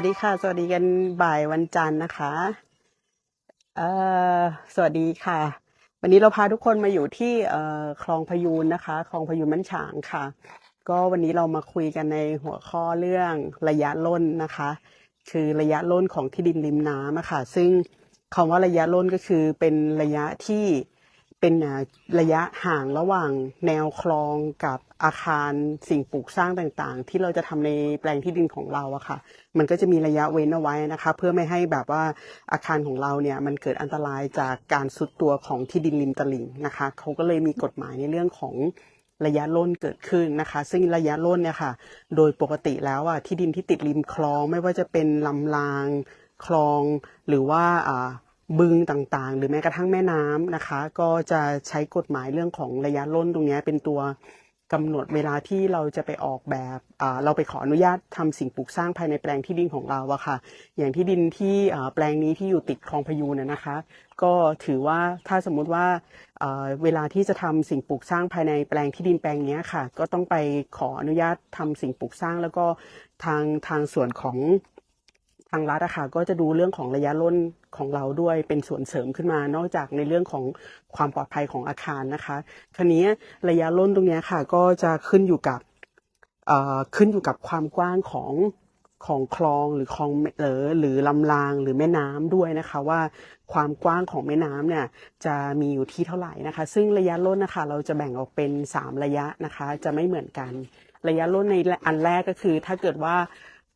สวัสดีค่ะ สวัสดีกันบ่ายวันจันทร์นะคะเอ่อสวัสดีค่ะ วันนี้เราพาทุกคนมาอยู่ที่เอ่อคลองพยูนนะคะ คลองพยูนมันฉางค่ะ ก็วันนี้เรามาคุยกันในหัวข้อเรื่องระยะล่นนะคะ คือระยะล่นของที่ดินริมน้ำอะค่ะ ซึ่งคำว่าระยะล่นก็คือเป็นระยะที่ เป็นระยะห่างระหว่างแนวคลองกับอาคารสิ่งปลูกสร้างต่างๆ ที่เราจะทำในแปลงที่ดินของเราอะค่ะ มันก็จะมีระยะเว้นเอาไว้นะคะ เพื่อไม่ให้แบบว่าอาคารของเราเนี่ยมันเกิดอันตรายจากการสุดตัวของที่ดินริมตลิ่งนะคะเขาก็เลยมีกฎหมายในเรื่องของระยะล่นเกิดขึ้นนะคะ ซึ่งระยะล่นเนี่ยค่ะ โดยปกติแล้วอะที่ดินที่ติดริมคลองไม่ว่าจะเป็นลำรางคลองหรือว่าอ่า บึงต่างๆ หรือแม้กระทั่งแม่น้ำนะคะ ก็จะใช้กฎหมายเรื่องของระยะล่นตรงนี้เป็นตัวกำหนดเวลาที่เราจะไปออกแบบเราไปขออนุญาตทำสิ่งปลูกสร้างภายในแปลงที่ดินของเราอะค่ะ อย่างที่ดินที่แปลงนี้ที่อยู่ติดคลองพยูนนะคะ ก็ถือว่าถ้าสมมุติว่าเวลาที่จะทำสิ่งปลูกสร้างภายในแปลงที่ดินแปลงนี้ค่ะ ก็ต้องไปขออนุญาตทำสิ่งปลูกสร้างแล้วก็ทางทางส่วนของ ทางรัฐอะค่ะก็จะดูเรื่องของระยะร่นของเราด้วยเป็นส่วนเสริมขึ้นมา นอกจากในเรื่องของความปลอดภัยของอาคารนะคะคราวนี้ระยะร่นตรงนี้ค่ะก็จะขึ้นอยู่กับขึ้นอยู่กับความกว้างของของคลองหรือคลองหรือหรือลำรางหรือแม่น้ำด้วยนะคะ ว่าความกว้างของแม่น้ำเนี่ยจะมีอยู่ที่เท่าไหร่นะคะ ซึ่งระยะร่นนะคะ เราจะแบ่งออกเป็น 3 ระยะนะคะ จะไม่เหมือนกัน ระยะร่นในอันแรกก็คือ ถ้าเกิดว่า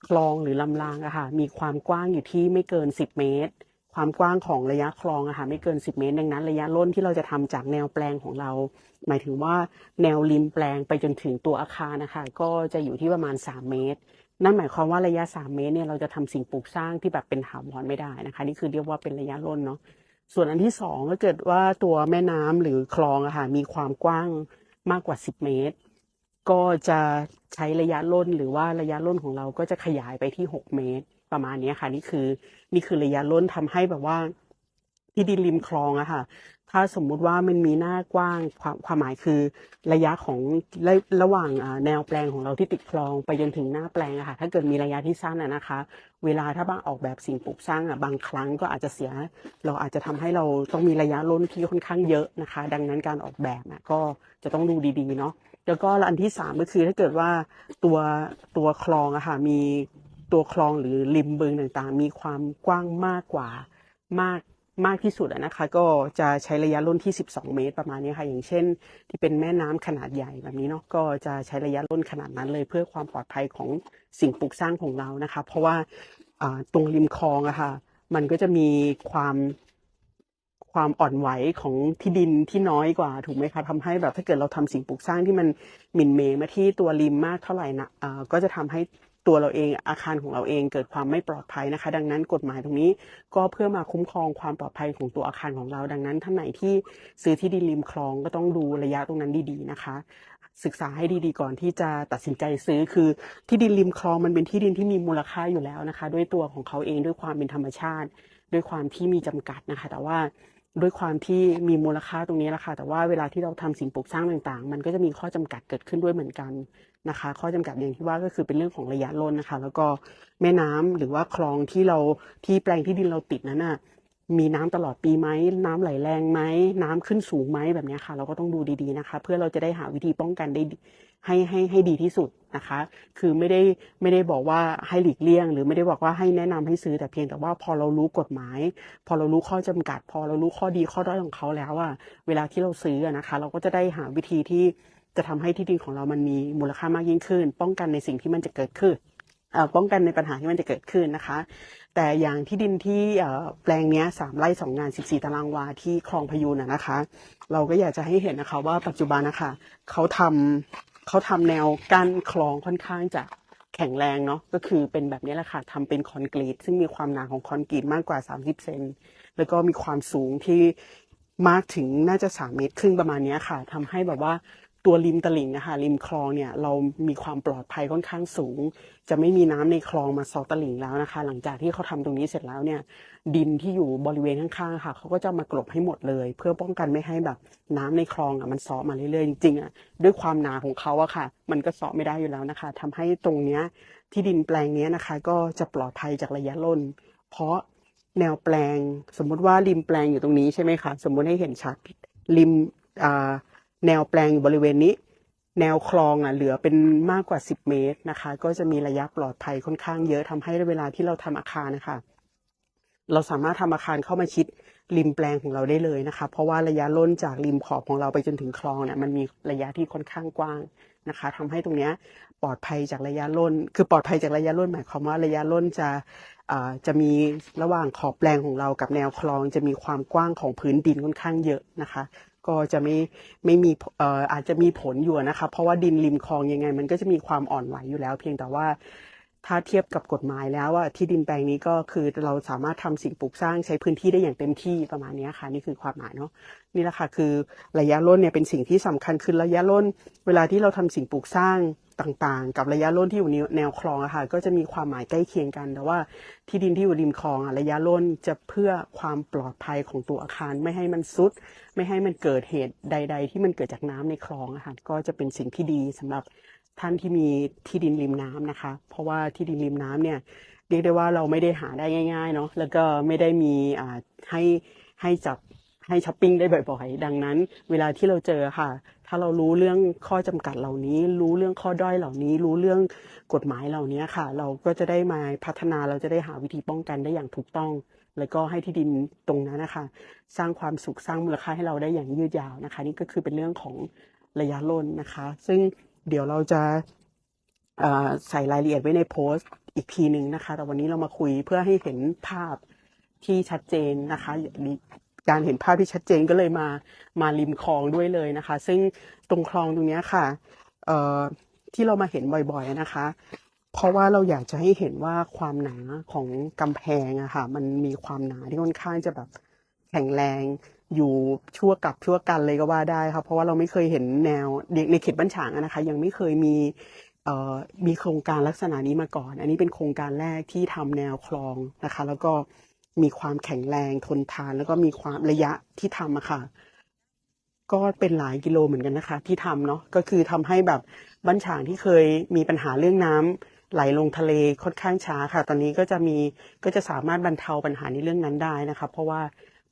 คลองหรือลำรางอะค่ะมีความกว้างอยู่ที่ไม่เกิน 10 เมตร ความกว้างของระยะคลองอะค่ะไม่เกิน 10 เมตร ดังนั้น ระยะร่นที่เราจะทำจากแนวแปลงของเรา หมายถึงว่าแนวริมแปลงไปจนถึงตัวอาคารนะคะก็จะอยู่ที่ประมาณ 3 เมตร นั่นหมายความว่าระยะ 3 เมตรเนี่ยเราจะทำสิ่งปลูกสร้างที่แบบเป็นถาวรไม่ได้นะคะ นี่คือเรียกว่าเป็นระยะร่นเนาะส่วนอันที่สองก็เกิดว่าตัวแม่น้ำหรือคลองอะค่ะมีความกว้างมากกว่า 10 เมตร ก็จะใช้ระยะร่นหรือว่าระยะร่นของเราก็จะขยายไปที่ 6 เมตร ประมาณนี้ค่ะ นี่คือ นี่คือระยะร่นทำให้แบบว่า ที่ดินริมคลองอะค่ะ ถ้าสมมุติว่ามันมีหน้ากว้างความความหมายคือระยะของระระหว่างแนวแปลงของเราที่ติดคลองไปจนถึงหน้าแปลงอะค่ะ ถ้าเกิดมีระยะที่สั้นอะนะคะ เวลาถ้าบางออกแบบสิ่งปลูกสร้างอะบางครั้งก็อาจจะเสีย เราอาจจะทำให้เราต้องมีระยะร่นที่ค่อนข้างเยอะนะคะ ดังนั้นการออกแบบอะก็จะต้องดูดีๆเนาะ แล้วก็อันที่สามก็คือถ้าเกิดว่าตัวตัวคลองอะค่ะมีตัวคลองหรือริมบึงต่างๆ มีความกว้างมากกว่ามากมากที่สุดนะคะ ก็จะใช้ระยะร่นที่ 12 เมตรประมาณนี้ค่ะอย่างเช่น ที่เป็นแม่น้ำขนาดใหญ่แบบนี้เนาะก็จะใช้ระยะร่นขนาดนั้นเลยเพื่อความปลอดภัยของสิ่งปลูกสร้างของเรานะคะ เพราะว่าตรงริมคลองอะค่ะมันก็จะมีความ ความอ่อนไหวของที่ดินที่น้อยกว่าถูกไหมคะทำให้แบบถ้าเกิดเราทำสิ่งปลูกสร้างที่มันหมิ่นเหมมาที่ตัวริมมากเท่าไหร่นะอ่าก็จะทำให้ตัวเราเองอาคารของเราเองเกิดความไม่ปลอดภัยนะคะ ดังนั้นกฎหมายตรงนี้ก็เพื่อมาคุ้มครองความปลอดภัยของตัวอาคารของเรา ดังนั้นท่านไหนที่ซื้อที่ดินริมคลองก็ต้องดูระยะตรงนั้นดีๆนะคะ ศึกษาให้ดีๆก่อนที่จะตัดสินใจซื้อคือที่ดินริมคลองมันเป็นที่ดินที่มีมูลค่าอยู่แล้วนะคะ ด้วยตัวของเขาเองด้วยความเป็นธรรมชาติ ด้วยความที่มีจำกัดนะคะ แต่ว่า ด้วยความที่มีมูลค่าตรงนี้แหละค่ะ แต่ว่าเวลาที่เราทำสิ่งปลูกสร้างต่างๆ มันก็จะมีข้อจำกัดเกิดขึ้นด้วยเหมือนกันนะคะ ข้อจำกัดอย่างที่ว่าก็คือเป็นเรื่องของระยะร่นนะคะ แล้วก็แม่น้ำหรือว่าคลองที่เราที่แปลงที่ดินเราติดนั้นน่ะมีน้ำตลอดปีไหมน้ำไหลแรงไหมน้ำขึ้นสูงไหมแบบนี้ค่ะ เราก็ต้องดูดีๆนะคะ เพื่อเราจะได้หาวิธีป้องกันได้ให้ให้ให้ดีที่สุด นะคะ คือไม่ได้ไม่ได้บอกว่าให้หลีกเลี่ยง หรือไม่ได้บอกว่าให้แนะนำให้ซื้อแต่เพียงแต่ว่าพอเรารู้กฎหมาย พอเรารู้ข้อจำกัด พอเรารู้ข้อดีข้อด้อยของเขาแล้วอะเวลาที่เราซื้อนะคะ เราก็จะได้หาวิธีที่จะทำให้ที่ดินของเรามันมีมูลค่ามากยิ่งขึ้น ป้องกันในสิ่งที่มันจะเกิดขึ้นป้องกันในปัญหาที่มันจะเกิดขึ้นนะคะ แต่อย่างที่ดินที่แปลงนี้สามไร่สองงานสิบสี่ตารางวาที่คลองพยูนนะนะคะ เราก็อยากจะให้เห็นนะคะว่าปัจจุบันนะคะเขาทำ เขาทำแนวกั้นคลองค่อนข้างจะแข็งแรงเนาะก็คือเป็นแบบนี้แหละค่ะทำเป็นคอนกรีต ซึ่งมีความหนาของคอนกรีตมากกว่า 30 เซนแล้วก็มีความสูงที่มากถึงน่าจะ 3 เมตรครึ่งประมาณนี้ค่ะทำให้แบบว่า ตัวริมตลิ่งนะคะริมคลองเนี่ยเรามีความปลอดภัยค่อนข้างสูง จะไม่มีน้ำในคลองมาซอตลิ่งแล้วนะคะ หลังจากที่เขาทำตรงนี้เสร็จแล้วเนี่ย ดินที่อยู่บริเวณข้างๆค่ะเขาก็จะมากลบให้หมดเลย เพื่อป้องกันไม่ให้แบบน้ำในคลองอะมันซอมาเรื่อยๆจริงๆอะด้วยความหนาของเขาอะค่ะ มันก็ซอไม่ได้อยู่แล้วนะคะทำให้ตรงเนี้ยที่ดินแปลงเนี้ยนะคะ ก็จะปลอดภัยจากระยะล่น เพราะแนวแปลง สมมุติว่าริมแปลงอยู่ตรงนี้ใช่ไหมคะสมมุติให้เห็นชัดริมอ่า แนวแปลงอยู่บริเวณนี้ แนวคลองอะเหลือเป็นมากกว่า 10 เมตรนะคะ ก็จะมีระยะปลอดภัยค่อนข้างเยอะทำให้เวลาที่เราทำอาคารนะคะเราสามารถทำอาคารเข้ามาชิดริมแปลงของเราได้เลยนะคะ เพราะว่าระยะล้นจากริมขอบของเราไปจนถึงคลองเนี่ยมันมีระยะที่ค่อนข้างกว้างนะคะทำให้ตรงเนี้ยปลอดภัยจากระยะล้น คือปลอดภัยจากระยะล้นหมายความว่าระยะล้นจะอ่าจะมีระหว่างขอบแปลงของเรากับแนวคลอง จะมีความกว้างของพื้นดินค่อนข้างเยอะนะคะ ก็จะไม่ไม่มีเอ่ออาจจะมีผลอยู่นะคะเพราะว่าดินริมคลองยังไง มันก็จะมีความอ่อนไหวอยู่แล้ว เพียงแต่ว่า ถ้าเทียบกับกฎหมายแล้วว่าที่ดินแปลงนี้ก็คือเราสามารถทำสิ่งปลูกสร้างใช้พื้นที่ได้อย่างเต็มที่ประมาณนี้ค่ะ นี่คือความหมายเนาะนี่แหละค่ะคือระยะร่นเนี่ยเป็นสิ่งที่สำคัญคือระยะร่น เวลาที่เราทำสิ่งปลูกสร้างต่างๆ กับระยะร่นที่อยู่ในแนวคลองอะค่ะก็จะมีความหมายใกล้เคียงกัน แต่ว่าที่ดินที่อยู่ริมคลองอะระยะร่นจะเพื่อความปลอดภัยของตัวอาคารไม่ให้มันซุด ไม่ให้มันเกิดเหตุใด ๆ ที่มันเกิดจากน้ำในคลองอะค่ะก็จะเป็นสิ่งที่ดีสำหรับ ท่านที่มีที่ดินริมน้ำนะคะ เพราะว่าที่ดินริมน้ำเนี่ยเรียกได้ว่าเราไม่ได้หาได้ง่าย ๆ เนาะแล้วก็ไม่ได้มีอ่าให้ให้จับให้ช้อปปิ้งได้บ่อยๆ ดังนั้น เวลาที่เราเจอค่ะ ถ้าเรารู้เรื่องข้อจำกัดเหล่านี้ รู้เรื่องข้อด้อยเหล่านี้ รู้เรื่องกฎหมายเหล่านี้ค่ะ เราก็จะได้มาพัฒนาเราจะได้หาวิธีป้องกันได้อย่างถูกต้อง แล้วก็ให้ที่ดินตรงนั้นนะคะ สร้างความสุขสร้างมูลค่าให้เราได้อย่างยืดยาวนะคะ นี่ก็คือเป็นเรื่องของระยะล่นนะคะ ซึ่ง เดี๋ยวเราจะใส่รายละเอียดไว้ในโพสต์อีกทีหนึ่งนะคะ แต่วันนี้เรามาคุยเพื่อให้เห็นภาพที่ชัดเจนนะคะการเห็นภาพที่ชัดเจนก็เลยมามาริมคลองด้วยเลยนะคะ ซึ่งตรงคลองตรงนี้ค่ะที่เรามาเห็นบ่อยๆนะคะ เพราะว่าเราอยากจะให้เห็นว่าความหนาของกำแพงอะค่ะ มันมีความหนาที่ค่อนข้างจะแบบแข็งแรง อยู่ชั่วกับชั่วกันเลยก็ว่าได้ค่ะเพราะว่าเราไม่เคยเห็นแนวในเขตบ้านฉางนะคะ ยังไม่เคยมีมีโครงการลักษณะนี้มาก่อน อันนี้เป็นโครงการแรกที่ทำแนวคลองนะคะ แล้วก็มีความแข็งแรงทนทาน แล้วก็มีความระยะที่ทำอะค่ะ ก็เป็นหลายกิโลเหมือนกันนะคะ ที่ทำเนาะก็คือทำให้แบบบ้านฉางที่เคยมีปัญหาเรื่องน้ำไหลลงทะเลค่อนข้างช้าค่ะ ตอนนี้ก็จะมีก็จะสามารถบรรเทาปัญหาในเรื่องนั้นได้นะคะ เพราะว่า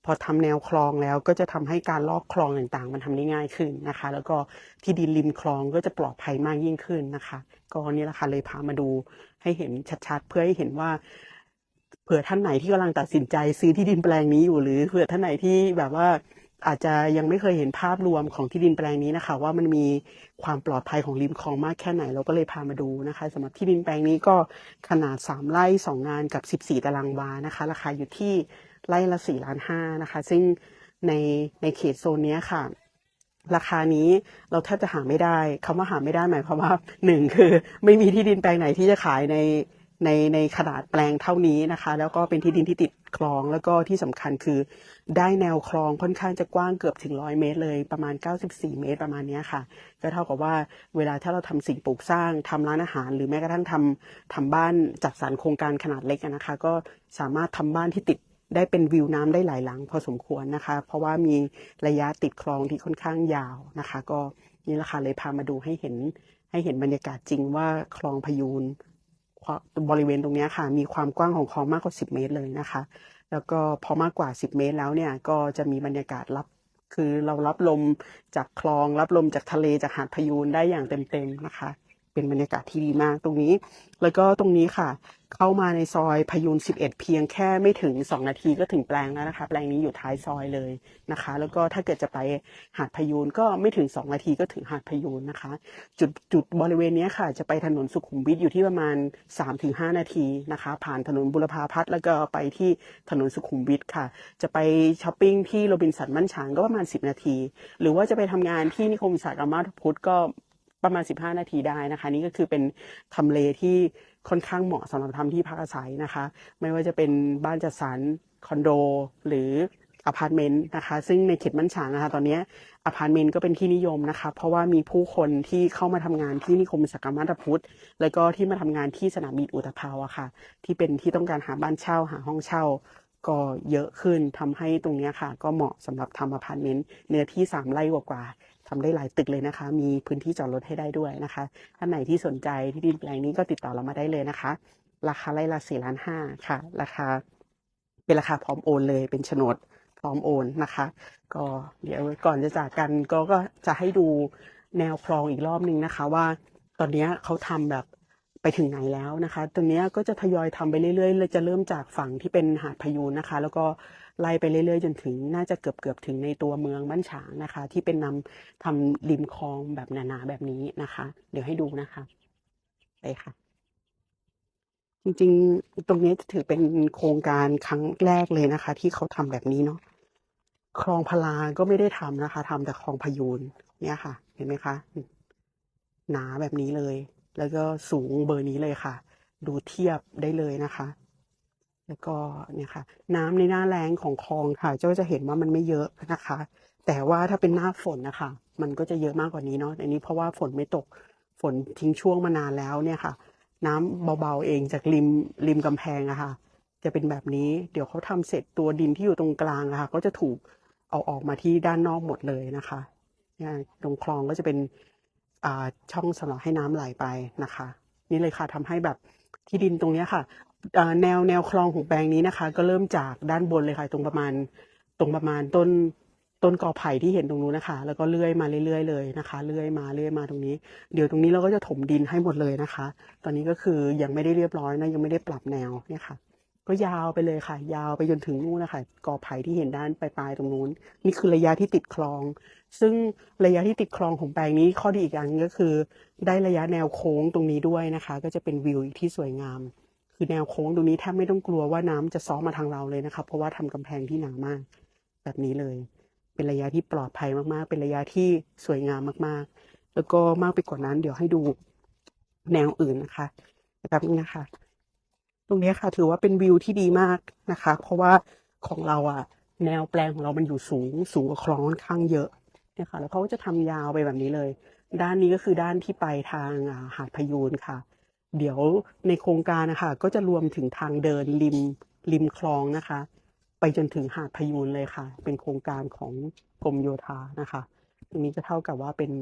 พอทำแนวคลองแล้วก็จะทำให้การลอกคลองต่างๆ มันทำได้ง่ายขึ้นนะคะ แล้วก็ที่ดินริมคลองก็จะปลอดภัยมากยิ่งขึ้นนะคะ ก็นี่แหละค่ะเลยพามาดูให้เห็นชัดๆ เพื่อให้เห็นว่า เผื่อท่านไหนที่กำลังตัดสินใจซื้อที่ดินแปลงนี้อยู่หรือเผื่อท่านไหนที่แบบว่าอาจจะยังไม่เคยเห็นภาพรวมของที่ดินแปลงนี้นะคะ ว่ามันมีความปลอดภัยของริมคลองมากแค่ไหน เราก็เลยพามาดูนะคะสำหรับที่ดินแปลงนี้ก็ขนาด 3 ไร่ 2 งานกับ 14 ตารางวานะคะ ราคาอยู่ที่ ไร่ละ4ล้านห้านะคะ ซึ่งในในเขตโซนนี้ค่ะ ราคานี้เราแทบจะหาไม่ได้คำว่าหาไม่ได้หมายความว่าหนึ่งคือ ไม่มีที่ดินแปลงไหนที่จะขายในในในขนาดแปลงเท่านี้นะคะ แล้วก็เป็นที่ดินที่ติดคลองแล้วก็ที่สำคัญคือได้แนวคลองค่อนข้างจะกว้างเกือบถึงร้อยเมตรเลยประมาณ 94 เมตรประมาณนี้ค่ะ ก็เท่ากับว่าเวลาถ้าเราทำสิ่งปลูกสร้างทำร้านอาหาร หรือแม้กระทั่งทำทำบ้านจัดสรรโครงการขนาดเล็กนะคะ ก็สามารถทำบ้านที่ติด ได้เป็นวิวน้ำได้หลายหลังพอสมควรนะคะ เพราะว่ามีระยะติดคลองที่ค่อนข้างยาวนะคะ ก็นี่แหละค่ะเลยพามาดูให้เห็นให้เห็นบรรยากาศจริงว่าคลองพยูนบริเวณตรงนี้ค่ะ มีความกว้างของคลองมากกว่า 10 เมตรเลยนะคะ แล้วก็พอมากกว่า 10 เมตรแล้วเนี่ยก็จะมีบรรยากาศรับคือเรารับลมจากคลองรับลมจากทะเลจากหาดพยูนได้อย่างเต็มๆนะคะ เป็นบรรยากาศที่ดีมากตรงนี้ แล้วก็ตรงนี้ค่ะ เข้ามาในซอยพยูน11 เพียงแค่ไม่ถึง 2 นาทีก็ถึงแปลงแล้วนะคะ แปลงนี้อยู่ท้ายซอยเลยนะคะ แล้วก็ถ้าเกิดจะไปหาดพยูนก็ไม่ถึง 2 นาทีก็ถึงหาดพยูนนะคะ จุดจุดบริเวณนี้ค่ะ จะไปถนนสุขุมวิทอยู่ที่ประมาณ 3-5 นาทีนะคะ ผ่านถนนบุรพาพัฒน์แล้วก็ไปที่ถนนสุขุมวิทค่ะ จะไปช้อปปิ้งที่โรบินสันมั่นฉางก็ประมาณ 10 นาที หรือว่าจะไปทำงานที่นิคมอุตสาหกรรมมาพุทธก็ ประมาณ 15 นาทีได้นะคะ นี่ก็คือเป็นทำเลที่ค่อนข้างเหมาะสำหรับทำที่พักอาศัยนะคะ ไม่ว่าจะเป็นบ้านจัดสรรคอนโด หรืออพาร์ตเมนต์นะคะ ซึ่งในเขตบ้านฉางนะคะ ตอนนี้อพาร์ตเมนต์ก็เป็นที่นิยมนะคะ เพราะว่ามีผู้คนที่เข้ามาทำงานที่นิคมอุตสาหกรรมมาตพุทธแล้วก็ที่มาทำงานที่สนามบินอุตภาวอะค่ะ ที่เป็นที่ต้องการหาบ้านเช่าหาห้องเช่า ก็เยอะขึ้นทำให้ตรงนี้ค่ะ ก็เหมาะสำหรับทำอพาร์ตเมนต์เนื้อที่สามไร่กว่าๆทำได้หลายตึกเลยนะคะ มีพื้นที่จอดรถให้ได้ด้วยนะคะ ท่านไหนที่สนใจที่ดินแปลงนี้ก็ติดต่อเรามาได้เลยนะคะ ราคาไร่ละสี่ล้านห้าค่ะ ราคา เป็นราคาพร้อมโอนเลยเป็นโฉนดพร้อมโอนนะคะ ก็เดี๋ยวก่อนจะจากกันก็ก็จะให้ดูแนวคลองอีกรอบหนึ่งนะคะว่า ตอนนี้เขาทำแบบ ไปถึงไหนแล้วนะคะ ตรงนี้ก็จะทยอยทำไปเรื่อยๆเลยจะเริ่มจากฝั่งที่เป็นหาดพยูนนะคะ แล้วก็ไล่ไปเรื่อยๆ จนถึงน่าจะเกือบเกือบๆถึงในตัวเมืองบ้านฉางนะคะ ที่เป็นนำทำริมคลองแบบหนาๆแบบนี้นะคะ เดี๋ยวให้ดูนะคะไปค่ะจริงๆ ตรงนี้ถือเป็นโครงการครั้งแรกเลยนะคะ ที่เขาทำแบบนี้เนาะคลองพลาก็ไม่ได้ทำนะคะทำแต่คลองพยูนเนี่ยค่ะ เห็นไหมคะ หนาแบบนี้เลย แล้วก็สูงเบอร์นี้เลยค่ะ ดูเทียบได้เลยนะคะ แล้วก็เนี่ยค่ะ น้ำในหน้าแล้งของคลองค่ะ เจ้าจะเห็นว่ามันไม่เยอะนะคะ แต่ว่าถ้าเป็นหน้าฝนนะคะ มันก็จะเยอะมากกว่านี้เนาะอันนี้เพราะว่าฝนไม่ตกฝนทิ้งช่วงมานานแล้วเนี่ยค่ะ น้ำเบาๆเองจากริมริมกำแพงอะค่ะ จะเป็นแบบนี้เดี๋ยวเขาทำเสร็จตัวดินที่อยู่ตรงกลางอะค่ะ ก็จะถูกเอาออกมาที่ด้านนอกหมดเลยนะคะนี่ตรงคลองก็จะเป็น ช่องสำหรับให้น้ำไหลไปนะคะ นี่เลยค่ะทำให้แบบที่ดินตรงนี้ค่ะแนวแนวคลองของแปลงนี้นะคะ ก็เริ่มจากด้านบนเลยค่ะ ตรงประมาณตรงประมาณต้นต้นกอไผ่ที่เห็นตรงนู้นนะคะ แล้วก็เลื่อยมาเรื่อยๆเลยนะคะเลื่อยมาเลื่อยมาตรงนี้ เดี๋ยวตรงนี้เราก็จะถมดินให้หมดเลยนะคะ ตอนนี้ก็คือยังไม่ได้เรียบร้อยนะยังไม่ได้ปรับแนวเนี่ยค่ะ ก็ยาวไปเลยค่ะ ยาวไปจนถึงนู่นนะคะกอไผ่ที่เห็นด้านปลายๆตรงนู้น นี่คือระยะที่ติดคลอง ซึ่งระยะที่ติดคลองของแปลงนี้ข้อดีอีกอย่างหนึงก็คือ ได้ระยะแนวโค้งตรงนี้ด้วยนะคะ ก็จะเป็นวิวที่สวยงาม คือแนวโค้งตรงนี้แทบไม่ต้องกลัวว่าน้ำจะซ้อมมาทางเราเลยนะคะเพราะว่าทำกำแพงที่หนามาก แบบนี้เลย เป็นระยะที่ปลอดภัยมากๆ เป็นระยะที่สวยงามมากๆ แล้วก็มากไปกว่านั้น เดี๋ยวให้ดูแนวอื่นนะคะแบบนี้นะคะ ตรงนี้ค่ะ ถือว่าเป็นวิวที่ดีมากนะคะ เพราะว่าของเราอะแนวแปลงของเรามันอยู่สูง สูงกว่าคลองค่อนข้างเยอะ เนี่ยค่ะ แล้วเขาก็จะทำยาวไปแบบนี้เลย ด้านนี้ก็คือด้านที่ไปทางหาดพยูนค่ะ เดี๋ยวในโครงการนะคะก็จะรวมถึงทางเดินริมริมคลองนะคะ ไปจนถึงหาดพยูนเลยค่ะ เป็นโครงการของกรมโยธานะคะตรงนี้จะเท่ากับว่าเป็น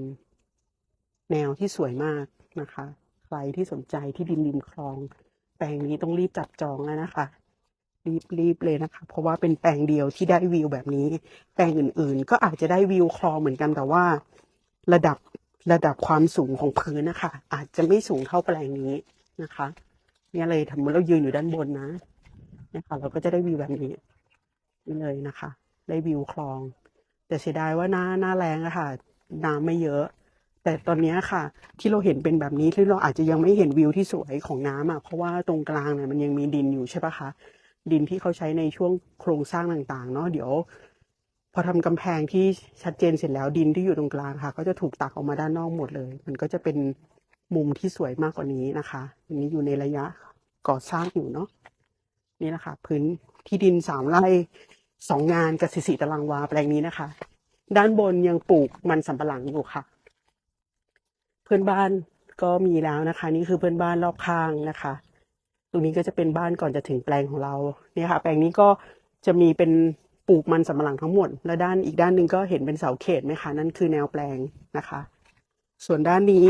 แนวที่สวยมากนะคะ ใครที่สนใจที่ดินริมคลอง แปลงนี้ต้องรีบจับจองแล้วนะคะ รีบรีบเลยนะคะ เพราะว่าเป็นแปลงเดียวที่ได้วิวแบบนี้ แปลงอื่นๆ ก็อาจจะได้วิวคลองเหมือนกันแต่ว่า ระดับระดับความสูงของพื้นนะคะ อาจจะไม่สูงเท่าแปลงนี้นะคะ เนี่ยเลยทำเรายืนอยู่ด้านบนนะนี่ค่ะเราก็จะได้วิวแบบนี้นี่เลยนะคะ ได้วิวคลอง แต่เสียดายว่าหน้าหน้าแรงอะค่ะ น้ำไม่เยอะ แต่ตอนนี้ค่ะ ที่เราเห็นเป็นแบบนี้ที่เราอาจจะยังไม่เห็นวิวที่สวยของน้ำอะเพราะว่าตรงกลางเนี่ยมันยังมีดินอยู่ใช่ปะคะ ดินที่เขาใช้ในช่วงโครงสร้างต่างๆ เนาะเดี๋ยว พอทำกำแพงที่ชัดเจนเสร็จแล้วดินที่อยู่ตรงกลางค่ะ ก็จะถูกตักออกมาด้านนอกหมดเลย มันก็จะเป็นมุมที่สวยมากกว่านี้นะคะอันนี้อยู่ในระยะก่อสร้างอยู่เนาะนี่แหละค่ะพื้นที่ดินสามไร่สองงานกับสิบสี่ตารางวาแปลงนี้นะคะ ด้านบนยังปลูกมันสำปะหลังอยู่ค่ะ เพื่อนบ้านก็มีแล้วนะคะ นี่คือเพื่อนบ้านรอบข้างนะคะ ตรงนี้ก็จะเป็นบ้านก่อนจะถึงแปลงของเราเนี่ยค่ะ แปลงนี้ก็จะมีเป็นปลูกมันสำปะหลังทั้งหมด และด้านอีกด้านหนึ่งก็เห็นเป็นเสาเขตไหมคะ นั่นคือแนวแปลงนะคะ ส่วนด้านนี้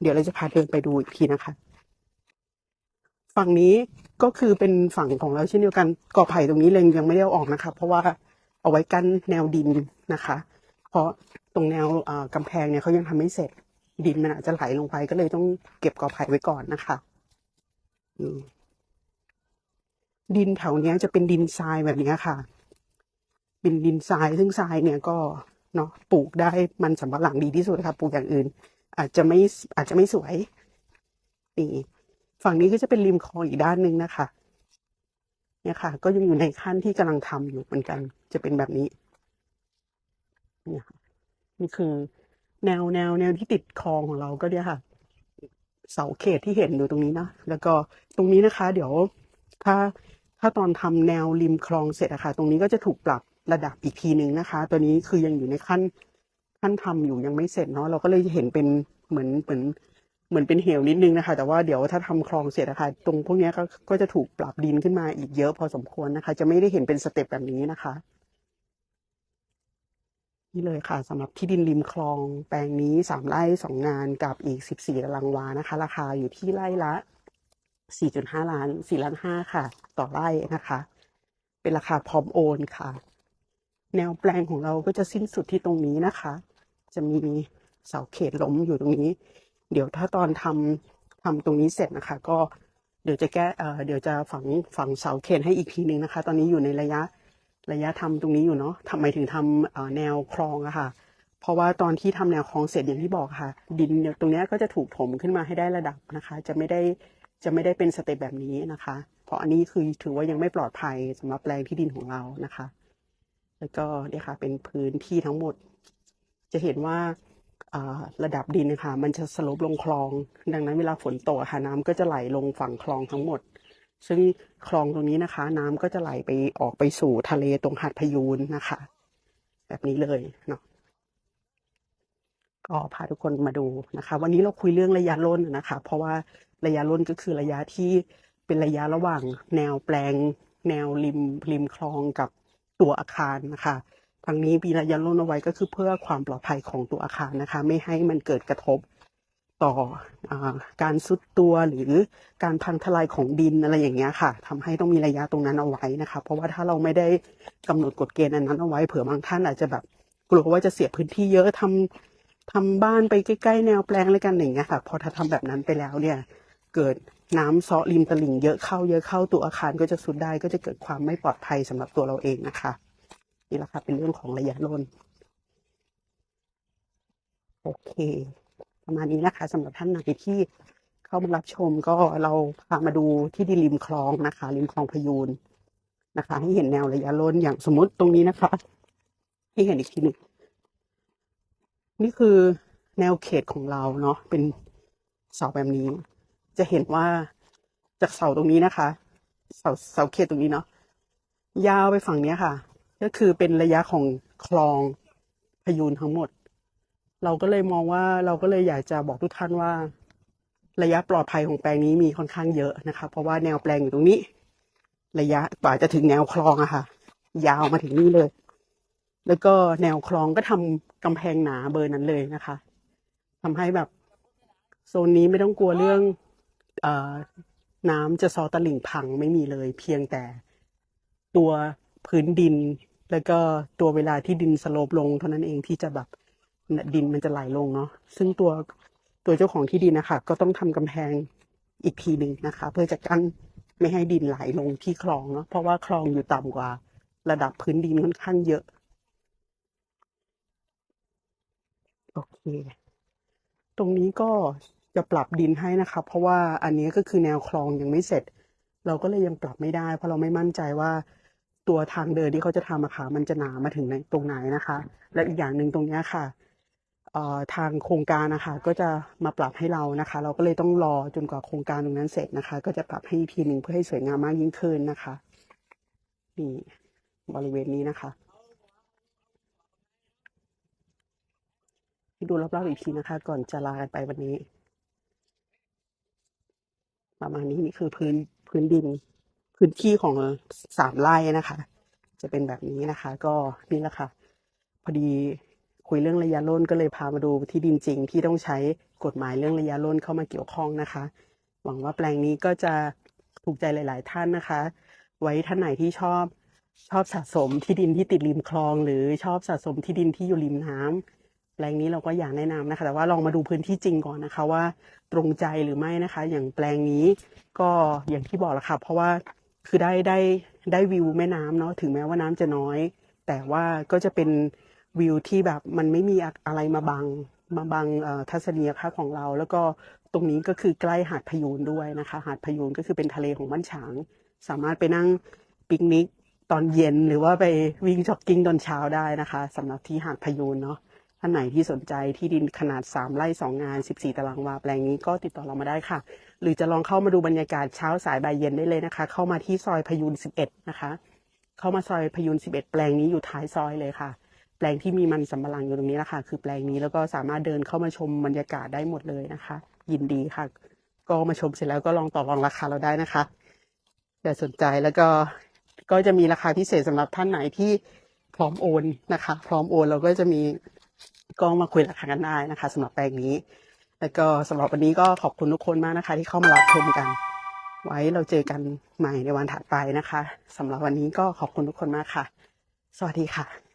เดี๋ยวเราจะพาเดินไปดูอีกทีนะคะ ฝั่งนี้ก็คือเป็นฝั่งของเราเช่นเดียวกันกอไผ่ตรงนี้เลยยังไม่ได้เอาออกนะคะ เพราะว่าเอาไว้กั้นแนวดินนะคะ เพราะตรงแนวอ่ากำแพงเนี่ยเขายังทำไม่เสร็จดินมันอาจจะไหลลงไปก็เลยต้องเก็บกอไผ่ไว้ก่อนนะคะ อืม ดินแถวเนี้ยจะเป็นดินทรายแบบนี้ค่ะ เป็นดินทรายซึ่งทรายเนี่ยก็เนาะปลูกได้มันสำปะหลังดีที่สุดค่ะปลูกอย่างอื่น อาจจะไม่อาจจะไม่สวยนี่ฝั่งนี้ก็จะเป็นริมคลองอีกด้านหนึ่งนะคะ เนี่ยค่ะ ก็ยังอยู่ในขั้นที่กำลังทำอยู่เหมือนกัน จะเป็นแบบนี้เนี่ยค่ะนี่คือ แนวแนวแนวที่ติดคลองของเราก็เนี่ยค่ะ เสาเขตที่เห็นอยู่ตรงนี้นะแล้วก็ตรงนี้นะคะ เดี๋ยวถ้า ถ้าตอนทำแนวริมคลองเสร็จอะค่ะ ตรงนี้ก็จะถูกปรับระดับอีกทีหนึ่งนะคะ ตัวนี้คือยังอยู่ในขั้นขั้นทำอยู่ยังไม่เสร็จเนาะเราก็เลยเห็นเป็นเหมือนเหมือนเหมือนเป็นเหวนิดนึงนะคะ แต่ว่าเดี๋ยวถ้าทำคลองเสร็จนะคะตรงพวกนี้ก็ก็จะถูกปรับดินขึ้นมาอีกเยอะพอสมควรนะคะ จะไม่ได้เห็นเป็นสเต็ปแบบนี้นะคะ นี่เลยค่ะสำหรับที่ดินริมคลองแปลงนี้สามไร่สองงานกับอีกสิบสี่ตารางวานะคะ ราคาอยู่ที่ไร่ละ สี่จุดห้าล้านสี่ล้านห้าค่ะ ต่อไร่นะคะ เป็นราคาพร้อมโอนค่ะ แนวแปลงของเราก็จะสิ้นสุดที่ตรงนี้นะคะ จะมีเสาเขตล้มอยู่ตรงนี้ เดี๋ยวถ้าตอนทำทำตรงนี้เสร็จนะคะ ก็เดี๋ยวจะแก้เอ่อเดี๋ยวจะฝังฝังเสาเขตให้อีกทีหนึ่งนะคะ ตอนนี้อยู่ในระยะระยะทำตรงนี้อยู่เนาะทำไมถึงทำแนวคลองอะค่ะ เพราะว่าตอนที่ทำแนวคลองเสร็จอย่างที่บอกค่ะ ดินตรงเนี้ยก็จะถูกถมขึ้นมาให้ได้ระดับนะคะ จะไม่ได้ จะไม่ได้เป็นสเต็ปแบบนี้นะคะ เพราะอันนี้คือถือว่ายังไม่ปลอดภัยสำหรับแปลงที่ดินของเรานะคะ แล้วก็เนี่ยค่ะเป็นพื้นที่ทั้งหมด จะเห็นว่าระดับดินนะคะมันจะสลบลงคลอง ดังนั้นเวลาฝนตกค่ะน้ำก็จะไหลลงฝั่งคลองทั้งหมด ซึ่งคลองตรงนี้นะคะ น้ำก็จะไหลไปออกไปสู่ทะเลตรงหาดพยูนนะคะ แบบนี้เลยเนาะ ก็พาทุกคนมาดูนะคะ วันนี้เราคุยเรื่องระยะร่นนะคะ เพราะว่าระยะร่นก็คือระยะที่เป็นระยะระหว่างแนวแปลง แนวริมริมคลองกับตัวอาคารนะคะทางนี้มีระยะร่นเอาไว้ก็คือเพื่อความปลอดภัยของตัวอาคารนะคะ ไม่ให้มันเกิดกระทบต่ออการซุดตัวหรือการพังทลายของดินอะไรอย่างเงี้ยค่ะทำให้ต้องมีระยะตรงนั้นเอาไว้นะคะ เพราะว่าถ้าเราไม่ได้กำหนดกฎเกณฑ์อันนั้นเอาไว้เผื่อบางท่านอาจจะแบบกลัวว่าจะเสียพื้นที่เยอะทำ ทำบ้านไปใกล้ๆแนวแปลงอะไรกันอย่างเงี้ยค่ะ พอถ้าทำแบบนั้นไปแล้วเนี่ย เกิดน้ำเซาะริมตลิ่งเยอะเข้าเยอะเข้าตัวอาคารก็จะสุดได้ก็จะเกิดความไม่ปลอดภัยสำหรับตัวเราเองนะคะนี่แหละค่ะเป็นเรื่องของระยะร่นโอเค ประมาณนี้นะคะสำหรับท่านไหนที่เข้ามารับชมก็เราพามาดูที่ดินริมคลองนะคะ ริมคลองพยูนนะคะ ให้เห็นแนวระยะร่นอย่างสมมติตรงนี้นะคะ ให้เห็นอีกทีหนึ่ง นี่คือแนวเขตของเราเนาะเป็นเสาแบบนี้ จะเห็นว่าจากเสาตรงนี้นะคะ เสาเสาเขตตรงนี้เนาะยาวไปฝั่งเนี้ยค่ะ ก็คือเป็นระยะของคลองพยูนทั้งหมด เราก็เลยมองว่าเราก็เลยอยากจะบอกทุกท่านว่า ระยะปลอดภัยของแปลงนี้มีค่อนข้างเยอะนะคะ เพราะว่าแนวแปลงอยู่ตรงนี้ ระยะกว่าจะถึงแนวคลองอะค่ะ ยาวมาถึงนี่เลย แล้วก็แนวคลองก็ทำกำแพงหนาเบอร์นั้นเลยนะคะทำให้แบบโซนนี้ไม่ต้องกลัวเรื่องเอ่อน้ำจะซอตะลิ่งพังไม่มีเลย เพียงแต่ตัวพื้นดิน แล้วก็ตัวเวลาที่ดินสโลปลงเท่านั้นเองที่จะแบบดินมันจะไหลลงเนาะซึ่งตัวตัวเจ้าของที่ดินนะคะก็ต้องทำกำแพงอีกทีหนึ่งนะคะ เพื่อจะกั้นไม่ให้ดินไหลลงที่คลองเนาะเพราะว่าคลองอยู่ต่ำกว่า ระดับพื้นดินค่อนข้างเยอะ โอเค ตรงนี้ก็จะปรับดินให้นะคะเพราะว่าอันนี้ก็คือแนวคลองยังไม่เสร็จ เราก็เลยยังปรับไม่ได้ เพราะเราไม่มั่นใจว่าตัวทางเดินที่เขาจะทำอะค่ะมันจะหนามาถึงในตรงไหนนะคะ และอีกอย่างหนึ่งตรงนี้ค่ะทางโครงการนะคะก็จะมาปรับให้เรานะคะ เราก็เลยต้องรอจนกว่าโครงการตรงนั้นเสร็จนะคะ ก็จะปรับให้อีกทีหนึ่งเพื่อให้สวยงามมากยิ่งขึ้นนะคะนี่บริเวณนี้นะคะ ให้ดูรอบๆอีกทีนะคะ ก่อนจะลากันไปวันนี้ ประมาณนี้นี่คือพื้นพื้นดิน พื้นที่ของสามไร่นะคะ จะเป็นแบบนี้นะคะ ก็นี่แหละค่ะ พอดีคุยเรื่องระยะร่นก็เลยพามาดูที่ดินจริงที่ต้องใช้กฎหมายเรื่องระยะร่นเข้ามาเกี่ยวข้องนะคะ หวังว่าแปลงนี้ก็จะถูกใจหลาย ๆ ท่านนะคะ ไว้ท่านไหนที่ชอบชอบสะสมที่ดินที่ติดริมคลอง หรือชอบสะสมที่ดินที่อยู่ริมน้ำ แปลงนี้เราก็อยากแนะนำนะคะ แต่ว่าลองมาดูพื้นที่จริงก่อนนะคะ ว่าตรงใจหรือไม่นะคะ อย่างแปลงนี้ก็อย่างที่บอกแล้วค่ะ เพราะว่าคือได้ได้ได้วิวแม่น้ำเนาะถึงแม้ว่าน้ำจะน้อย แต่ว่าก็จะเป็นวิวที่แบบมันไม่มีอะไรมาบังมาบังทัศนียภาพของเรา แล้วก็ตรงนี้ก็คือใกล้หาดพยูนด้วยนะคะ หาดพยูนก็คือเป็นทะเลของบ้านฉาง สามารถไปนั่งปิกนิกตอนเย็นหรือว่าไปวิ่งจ็อกกิ้งตอนเช้าได้นะคะสำหรับที่หาดพยูนเนาะ ท่านไหนที่สนใจที่ดินขนาด 3 ไร่ 2 งาน 14 ตารางวาแปลงนี้ก็ติดต่อเรามาได้ค่ะ หรือจะลองเข้ามาดูบรรยากาศเช้าสายบ่ายเย็นได้เลยนะคะ เข้ามาที่ซอยพยูน11 นะคะ เข้ามาซอยพยุน11 แปลงนี้อยู่ท้ายซอยเลยค่ะ แปลงที่มีมันสำปะหลังอยู่ตรงนี้แหละค่ะคือแปลงนี้แล้วก็สามารถเดินเข้ามาชมบรรยากาศได้หมดเลยนะคะ ยินดีค่ะ ก็มาชมเสร็จแล้วก็ลองต่อรองราคาเราได้นะคะอย่าสนใจแล้วก็ก็จะมีราคาพิเศษสำหรับท่านไหนที่พร้อมโอนนะคะ พร้อมโอนเราก็จะมี ก็มาคุยราคากันได้นะคะสำหรับแปลงนี้ แล้วก็สำหรับวันนี้ก็ขอบคุณทุกคนมากนะคะ ที่เข้ามารับชมกัน ไว้เราเจอกันใหม่ในวันถัดไปนะคะสำหรับวันนี้ก็ขอบคุณทุกคนมากค่ะ สวัสดีค่ะ